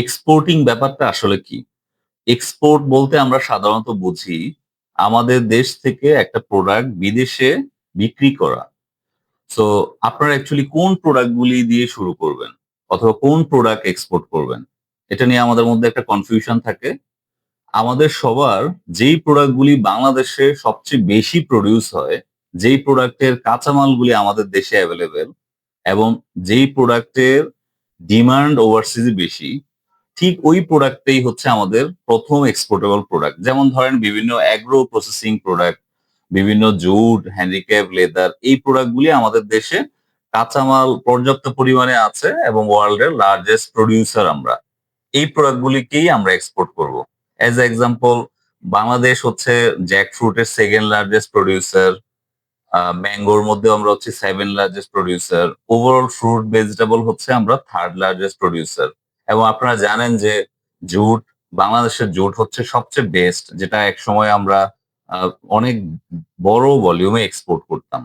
Exporting ব্যাপারটা আসলে কি? এক্সপোর্ট বলতে আমরা সাধারণত বুঝি আমাদের দেশ থেকে একটা প্রোডাক্ট বিদেশে বিক্রি করা। সো আপনারা অ্যাকচুয়ালি কোন প্রোডাক্ট গুলি দিয়ে শুরু করবেন? অথবা কোন প্রোডাক্ট এক্সপোর্ট করবেন? এটা নিয়ে আমাদের মধ্যে একটা কনফিউশন থাকে। আমাদের সবার যেই প্রোডাক্ট গুলি বাংলাদেশে সবচেয়ে বেশি প্রোডিউস হয়, যেই প্রোডাক্টের কাঁচামালগুলি আমাদের দেশে অ্যাভেলেবেল এবং যেই প্রোডাক্টের ডিমান্ড ওভারসিজ বেশি, ঠিক ওই প্রোডাক্টটাই হচ্ছে আমাদের প্রথম এক্সপোর্টেবল প্রোডাক্ট। যেমন ধরেন বিভিন্ন অ্যাগ্রো প্রসেসিং প্রোডাক্ট, বিভিন্ন জুট, হ্যান্ডিক্যাপ লেদার এই প্রোডাক্ট গুলি আমাদের দেশে কাঁচামাল পর্যাপ্ত পরিমাণে আছে এবং ওয়ার্লড এর লার্জেস্ট প্রোডিউসার আমরা। এই প্রোডাক্ট গুলিকেই আমরা এক্সপোর্ট করব। অ্যাজ এক্সাম্পল বাংলাদেশ হচ্ছে জ্যাকফ্রুট এর সেকেন্ড লার্জেস্ট প্রোডিউসার। ম্যাঙ্গোর মধ্যেও আমরা হচ্ছে seven largest producer. Overall fruit, vegetable হচ্ছে আমরা থার্ড লার্জেস্ট প্রোডিউসার। এবং আপনারা জানেন যে জুট, বাংলাদেশের জুট হচ্ছে সবচেয়ে বেস্ট যেটা এক সময় আমরা অনেক বড় ভলিউমে এক্সপোর্ট করতাম।